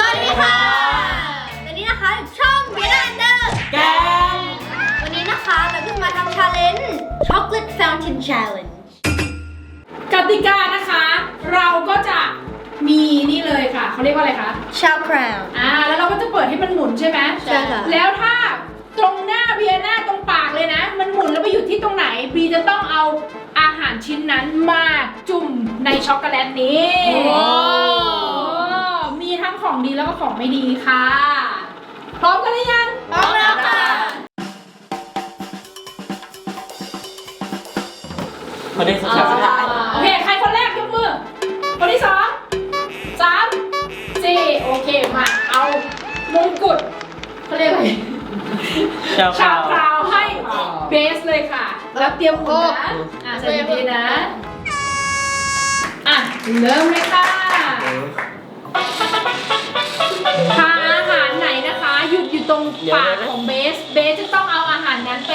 สวัสดีค่ะวันนี้นะคะช่องเบียร์เดอร์แกงวันนี้นะคะเราจะมาทำชาเลนจ์ Chocolate Fountain Challenge กติกานะคะ เราก็จะมีนี่เลยค่ะ เขาเรียกว่าอะไรคะชาคราว อ่า แล้วเราก็จะเปิดให้มันหมุนใช่ไหมใช่ค่ะ แล้วถ้าตรงหน้าเบียร์หน้าตรงปากเลยนะ มันหมุนแล้วไปอยู่ที่ตรงไหนบีจะต้องเอาอาหารชิ้นนั้นมาจุ่มในช็อกโกแลตนี้โอ้โอ้มีทั้ง ของดีแล้วก็ของไม่ดีค่ะ พร้อมกันหรือยัง พร้อมแล้วค่ะคนที่สุดท้าย โอเค ใครคนแรกยกมือ คนที่สองสามสี่โอเค มา เอามงกุฎเขาเรียกอะไรชาวชาข่าวคราวให้เบสเลยค่ะ แล้วเตรียมหมุนนะ อะใส่ดีๆนะ อะ เริ่มเลยค่ะ ทานอาหารไหนนะคะ หยุดอยู่ตรงปากของเบส เบสจะต้องเอาอาหารนั้นไป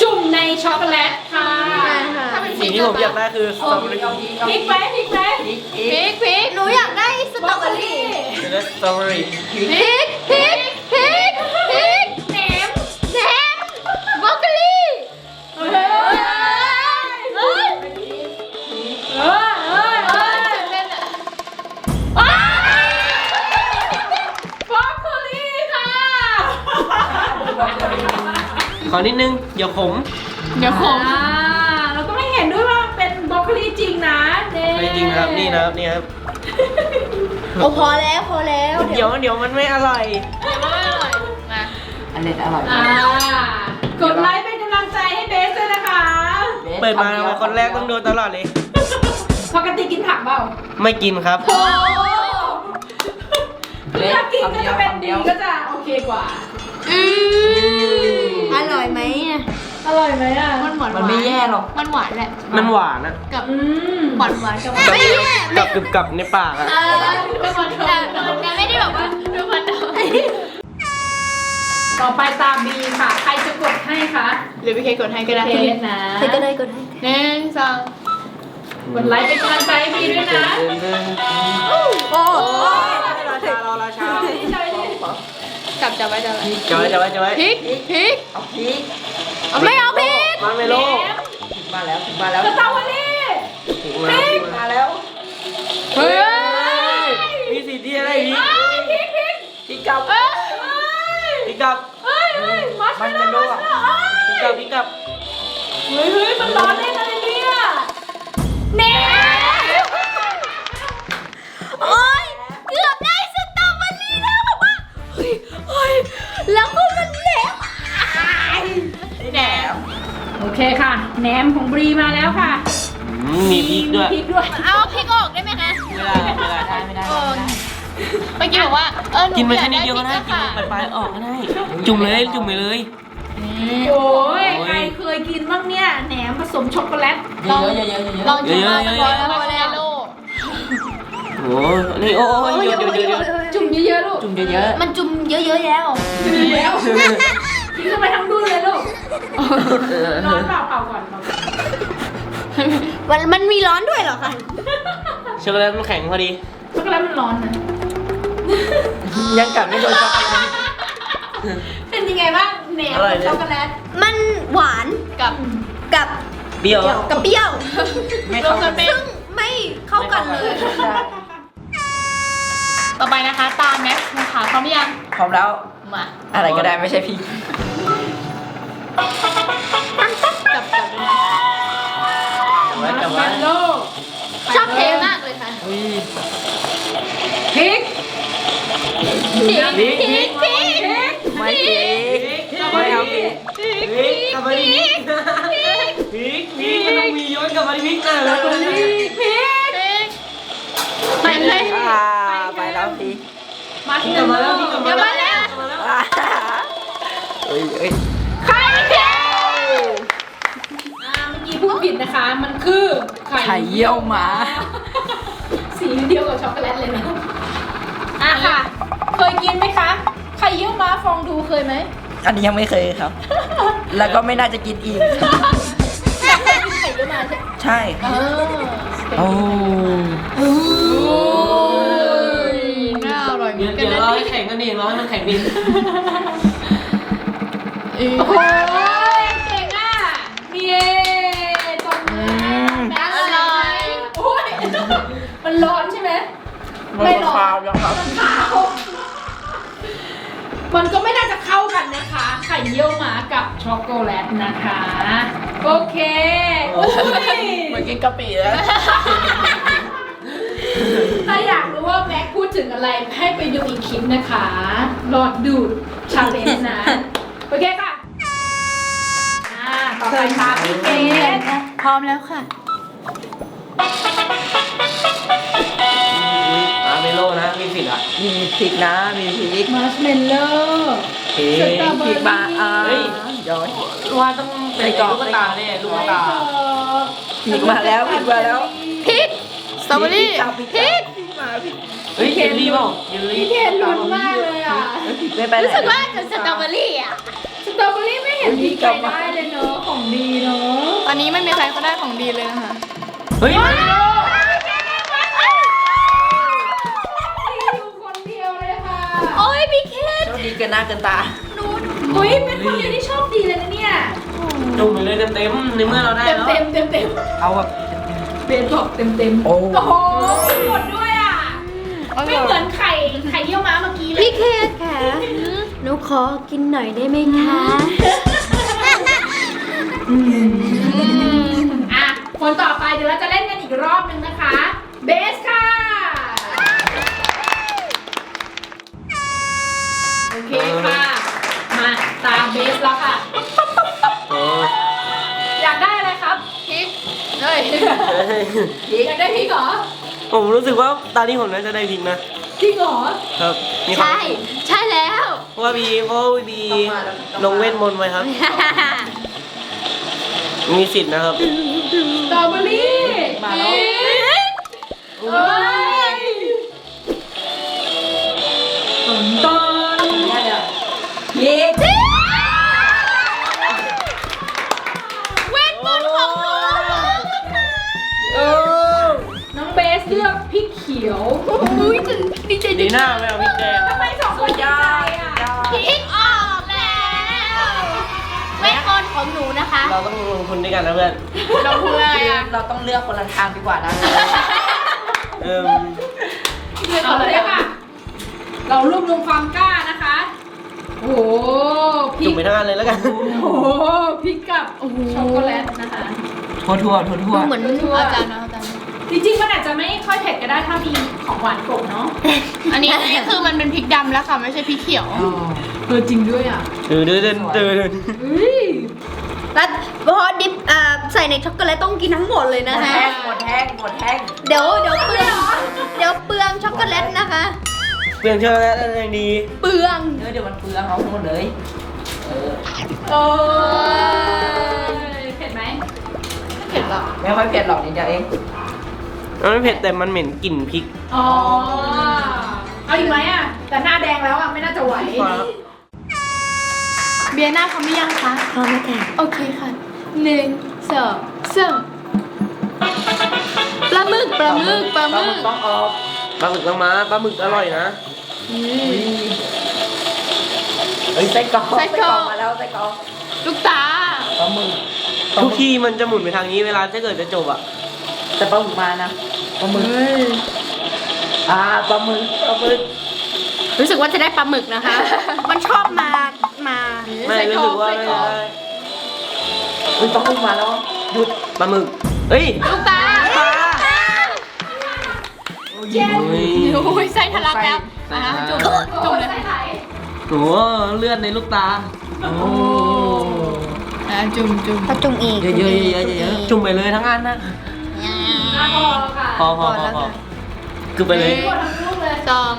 จุ่มในช็อกโกแลตค่ะถ้าเป็นสิ่งที่ผมอยากได้คือสตรอเบอรี่พลิกไหมพลิกไหมพริกพริกหนูอยากได้สตรอเบอรี่และสตรอเบอรี่พริก ขอนิดนึงอย่าขมเดี๋ยวผมอ่าเราต้องให้เห็นด้วยว่าเป็นบรอกโคลีจริงนะเน่ไม่จริงครับนี่นะครับนี่ครับโอ้พอแล้วพอแล้วเดี๋ยวเดี๋ยวมันไม่อร่อยอันเล็ดอร่อยอ่ากดไลค์เป็นกำลังใจให้เบสด้วยนะคะเปิดมามาคนแรกต้องโดนตลอดเลย ปกติกินผักเปล่าไม่กินครับ โอ้ ถ้ากินก็จะเป็นดีก็จะโอเคกว่า อืมอร่อยไหมอะอร่อยไหมอะมันมันไม่แย่หรอก มันหวานแหละ มันหวานอะอืมหวานหวานกับไม่แย่กับกึบกับในปากอะเออแต่แต่ไม่ได้แบบว่าดูมันดต่อไปตามบีค่ะ ใครจะกดให้คะหรือพี่เคกดให้ก็ได้เคสนะใครก็ได้ก็ได้หนึ่งสองกดไลค์เป็นกำลังใจให้บีด้วยนะ โอ้รา ชารอราชาจับจับไว้จับไว้จะไว้จะไว้จะไว้พริกพริกเอาพริกเอาไม่เอาพริกมาเมโลถึงมาแล้วถึงมาแล้วสตรอเบอรี่ถึงมามาแล้วเฮ้ยมีสีที่อะไรพี่พริกพริกพริกกับเอ้ยพี่กับเฮ้ยเฮ้ยมัชมันเมเป็นลโลโล่กมัอะชเมลโล่พี่กับพี่กับเฮ้ยเฮ้ยมันร้อนเล่นอะไรเนี่ย คค่ะแหนมของบรีมาแล้วค่ะ อืมมีพริกด้วย มีพริกด้วย เอาพริกออกได้ไหมคะไม่ได้ไม่ได้ได้ไม่ได้เออเมื่อกี้บอกว่า เออหนูกินไปอยาแค่กนิได้ดเดียวพก็ริกได้อะกินค่ะปลายๆออกก็ได้ จุ่มเลยจุ่มไปเลย โอ้ยโอ้ย ใครเคยกินบ้างเนี่ยแหนมผสมช็อกโกแลตเยอะๆเยอะๆเยอะๆลองชิมมาเยพอะอๆแล้วพอแล้วโลโอ้ยนี่โอ้ยเดี๋ยวเดี๋ยวเดี๋ยวเดี๋ยวจุ่มเยอะๆลูกจุ่มเยอะมันจุ่มเยอะๆแล้ว จุ่มเยอะๆกินเข้าไปทั้งดุนเลยลูก ร้อนเปล่าเปล่าก่อนเปล่าก่อนมันมันมีร้อนด้วยเหรอคะ ช็อกโกแลตมันแข็งพอดี ช็อกโกแลตมันร้อนนะๆยังกัดไม่โดนช็อกโกแลต เป็นยังไงบ้างแหนมอร่อยเลย ช็อกโกแลตมันหวานกับกับเปรี้ยวกับเปรี้ยว ไม่เข้ากันซึ่งไม่เข้ากันเลย ต่อไปนะคะ ตามแม็กซ์นะคะพร้อมหรือยังพร้อมแล้วมาอะไรก็ได้ไม่ใช่พ ไว้จับไว้มันโลชอบเทมากเลยค่ะอุ้ยพริกพริกพริกพริกพริกไม่พริกไม่เอาพริกพริกกลับมาดิพริกพริกพริกมันต้องมีย้อนกลับมาดิพริกหน้าแล้วพริกพริกพริกไปเลยอ่าไปแล้วพริกมาที่กหลันึ่บงมาแล้วพริกกลับมาแล้วอ่าเอ้ยเอ้ย ผิดนะคะ มันคือไข่เยี่ยวหมา สีเดียวกับช็อกโกแลตเลยนะอะค่ะ เคยกินไหมคะ ไข่เยี่ยวม้าฟองดูเคยไหม อันนี้ยังไม่เคยครับ แล้วก็ไม่น่าจะกินอีกแต่เคยกินไข่เยี่ยวม้าใช่ไหมใช่เออโอ้โอ้ยน่าอร่อยมีให้แข็งกันเองรอให้มันแข็งดิโอ้โหเก่งอะมีเอตบมือแม่อร่อยโอ้ยมันร้อนใช่ไหม ไม่หรอกคราวยังครับขาวมันก็ไม่น่าจะเข้ากันนะคะ ไข่เยี่ยวหมากับช็อกโกแลตนะคะ โอเคอุ้ยเหมือนกินกะปิแล้วถ้าอยากรู้ว่าแม็กพูดถึงอะไรให้ไปดูอีกคลิปนะคะรอดดูดชาเลนจ์นะ โอเคค่ะอ่าต่อไปตามพี่เกดพร้อมแล้วค่ะ โลนะ มีสิทธิ์อะมีพริกนะ มีพริกมาร์ชเมลโล่เฮ้สยตรอเบอพริรี่กมาอ่าเฮ้ยย้อยว่าต้องเป็นลูกตาเนี่ยลูกตาพริกมาแล้วพริกมาแล้วพริกสตรอเบอรี่พริกพริกพริกมาพริกเฮ้ยเยลลี่เปล่าเยลลี่พี่เกดลุ้นมากเลยอะพริกไม่ไปไหนรู้สึกว่าจะสตรอเบอรี่อะสตรอเบอรี่ไม่เห็นมีใครได้เลยเนอะของดีเนอะตอนนี้ไม่มีใครเขาได้ของดีเลยนะคะเฮ้ยอยู่ กินหน้าเกินตาเฮ้ยเป็นคนเดียวที่โชคดีเลยนะเนี่ยจุ่มไปเลยเต็มๆในเมื่อเราได้เต็มแล้วเต็มเต็มเต็มเอาแบบเบนบอกเต็มเต็มโอ้โอ้โหหมดด้วยอะ ไม่เหมือนไข่ไข่เยี่ยวม้าเมื่อกี้เลย พี่เคสค่ะหนูขอกินหน่อยได้ไหมคะอะ คนต่อไปเดี๋ยวเราจะเล่นกันอีกรอบหนึ่งนะคะ เบสค่ะ เคค่ะ มาตามเบสแล้วค่ะโอ้อยากได้อะไรครับพริกเฮ้ยอยากได้พริกเหรอผมรู้สึกว่าตอนนี้ผมน่าจะได้พริกนะ จริงเหรอ ครับมีความใช่ ใช่แล้ว เพราะว่าบีเพราะว่าบีลงเวทมนต์ไว้ครับ มีสิทธิ์นะครับ สตรอเบอรี่มาแล้ว เอ้ย ดีใจดีหน้าไม่เอาพริกแดงทำไมสองคนดีใจอะพริกออกแล้วเวทมนต์ของหนูนะคะ เราต้องลงทุนด้วยกันนะเพื่อนลงทุนอะไรอะเราต้องเลือกคนละทางดีกว่านะเอิ่มเอาเลยค่ะ เรารวบรวมความกล้านะคะ โอ้โหพริจุ่กมไปทั้งอันเลยแล้วกันโอ้โหพริกกับช็อกโกแลตนะคะทั่วทั่วทั่วทั่วเหมือนอาจารย์นะอา จารย์จริงๆมันอาจจะไม่ค่อยเผ็ดก็ได้ถ้ามีของหวานกลบเนาะอันนี้อันนี้คือมันเป็นพริกดำแล้วค่ะไม่ใช่พริกเขียว เออจริงด้วยอะเดินเดินเดินเดินเฮ้ยแล้วพอดิบอ่าใส่ในช็อกโกแลตต้องกินทั้งหมดเลยหมนะดคะแห้งหมดแห้งหมดแห้งเดี๋ยวเดี๋ยวเปลืองเดี๋ยวเปลืองช็อกโกแลตนะคะ เปลี่ยนเชื่อแล้วอะไรดีเปลืองเออเดี๋ยวมันเปลืองเอาหมดเลย เออโอ้ยเผ็ดไหมเผ็ดหรอไม่ค่อยเผ็ดหรอกนิดเดียวเอง มันไม่เผ็ดแต่มันเหม็นกลิ่นพริกอ๋อ เอาอีกไหมอะ แต่หน้าแดงแล้วอะ ไม่น่าจะไหวพอแล้วเบียร์หน้าเขาไม่ยังคะพร้อมไหมคะโอเคค่ะหนึ่งสองสามปลาหมึกปลาหมึกปลาหมึกต้องออกปลาหมึกต้องมาปลาหมึกอร่อยนะเฮ้ยไส้กรอกไส้กรอกมาแล้วไส้กรอกลูกตาปลาหมึกทุกที่มันจะหมุนไปทางนี้เวลาถ้าเกิดจะจบอะ แต่ปลาหมึกมานะปลาหมึกอ่าปลาหมึกปลาหมึก รู้สึกว่าจะได้ปลาหมึกนะคะ มันชอบมา มาไม่รู้สึกว่าไส้ไม่กรอกได้เฮ้ยปลาหมึกมาแล้วหยุดปลาหมึกเฮ้ยลูกตาเย็นเฮ้ยโอ้ยไส้ทะลักแล้วอะจุ่มโอ้จุ่มยเลยใส่ไข่โหเลือดในลูกตาโอ้อะจุ่มจุ่มถ้าจุ่มอีกเยอะๆเยอะๆเยอะๆเยอะจุ่มไปเลยทั้งอันนะหน้า พอค่ะพอพอพอพอคือไปเลยทั่วทั้งลูกเลยสอง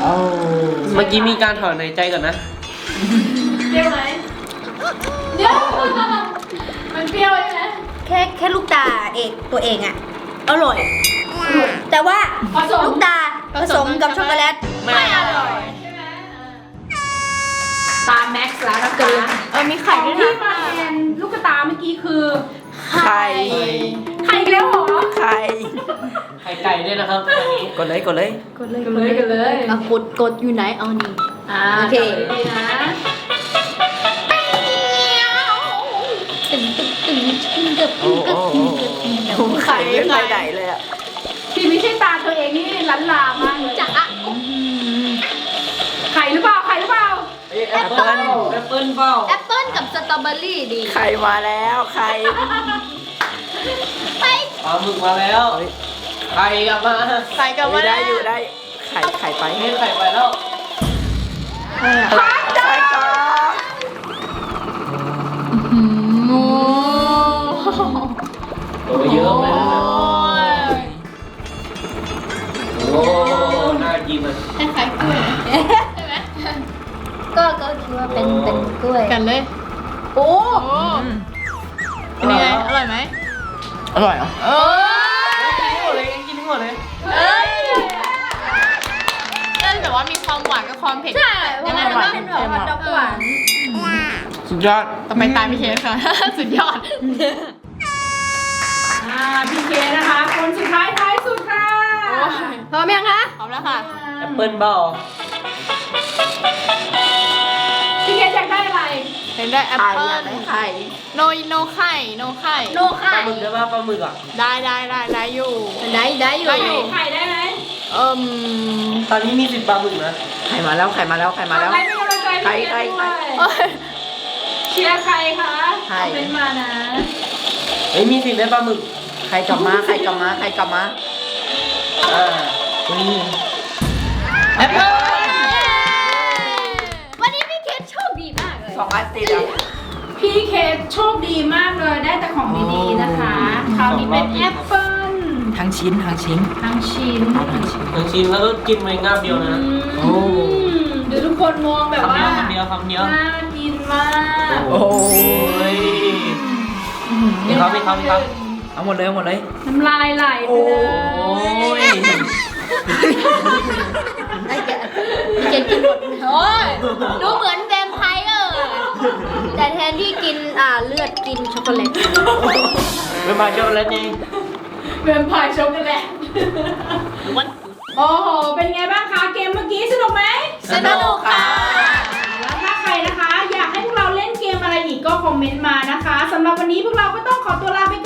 โอ้เมื่อกี้มีการถอนในใจก่อนนะ เปรี้ยวไหมเดี๋ยวมันเปรี้ยวใช่ไหมแค่แค่ลูกตาเอกตัวเองอะอร่อย แต่ว่าผสมลูกตาผสมกับช็อกโกแลตไม่อร่อย ใช่ไหมตาแม็กซ์แล้วนะคะเออมีขไข่องด้วยที่นะมาแทนลูกกระตาเมื่อกี้คือ ไข่ ไข่อีกแล้วเหรอไข่ ไข่ไก่ด้วยนะครับอันนี้กดเลยกดเลย กดเลยกันเลยกันเลยอะกดกดอยู่ไหนเอานี่ อ่าโอเคดีนะตึงตึงตึงตึงตึงโอ้ตึงโอ้ตึงโอ้ตึงตึงโอ้ไข่ไม่ไปไหนเลยอะ ที่ไม่ใช่ตาตัวเองนี่ลันลามากเลยจะอะ ไข่หรือเปล่าไข่หรือเปล่า แอ ปเปิ้ลแอปเปิ้ลเปล่าแอปเปิ้ลกับสตรอเบอรี่ดีไข่มาแล้วไข่ไปปลาหมึกมาแล้วไข่กลับมาใส่กับไม่ว่าได้อยู่ได้ไข่ไข่ไปให้ไข่ไปแล้วไข่ก่อนโอ้โตเยอะเลย เป็นเป็นกล้วยกันเลย โอ้โอ้เป็นยังไง อร่อยไหมอร่อยเหรอเออกินทั้งหมดเลยกินทั้งหมดเลยเอ้ยนั่นแบบว่ามีความหวานกับความเผ็ด ใช่เพราะมันก็เป็นแบบว่าดอกหวานสุดยอดต่อไปตามพี่เคสค่ะ สุดยอด อ่าพี่เคนะคะ คนสุดท้ายท้ายสุดค่ะพร้อมยังคะพร้อมแล้วค่ะ แอปเปิ้ลเปล่าพี่เคอยากได้อะไร เห็นได้แอปไข่เปิ้อยากลได้ไข่โนโนไข่โนไข่โนปไข่ลาหมึกได้ป่ะปลาหมึกอะ ได้ได้ได้ได้อยู่ ได้ได้อยู่ไข่ไข่ได้ไหมเอิ่มตอนนี้มีสิบปลาหมึกนะไข่มาแล้วไข่มาแล้วไข่มาแล้ว ใครเป็นกำลังใจพี่เคไข่ด้วยไข่เอ้ยเชียร์ใครคะไข่คอมเมนต์มานะ เฮ้ยมีสิบได้ปลาหมึกไข่กลับมาไข่กลับมาไข่กลับมาอ่าแอปเปิ้ล พี่เคโชคดีมากเลยได้แต่ของดีๆนะคะคราวนี้เป็นแอปเปิ้ลทั้งชิ้นทั้งชิ้นทั้งชิ้นเอาทั้งชิ้นทั้งชิ้นแล้วก็กินไปงาบเดียวนะโอ้มดูทุกคนมองแบบคำว่าเดียวคำเดียวคำเดียวน่ากินมากโอ้ยมีครับมีครับมีครับเอาหมดเลยเอาหมดเลยน้ำลายไหลไปโอ้เลยยไอ้แกพี่เคสกินหมดโอ้ยดูเหมือน แต่แทนที่กินอ่าเลือดกินช็อกโกแลตไม่มาช็อกโกแลตนี่เวมไพายช็อกโกแลตโอ้โห เป็นไงบ้างคะเกมเมื่อกี้สนุกไหมสนุกค่ะ แล้วถ้าใครนะคะ อยากให้พวกเราเล่นเกมอะไรอีกก็คอมเมนต์มานะคะสำหรับวันนี้พวกเราก็ต้องขอตัวลาไปก่อนค่ะฝาก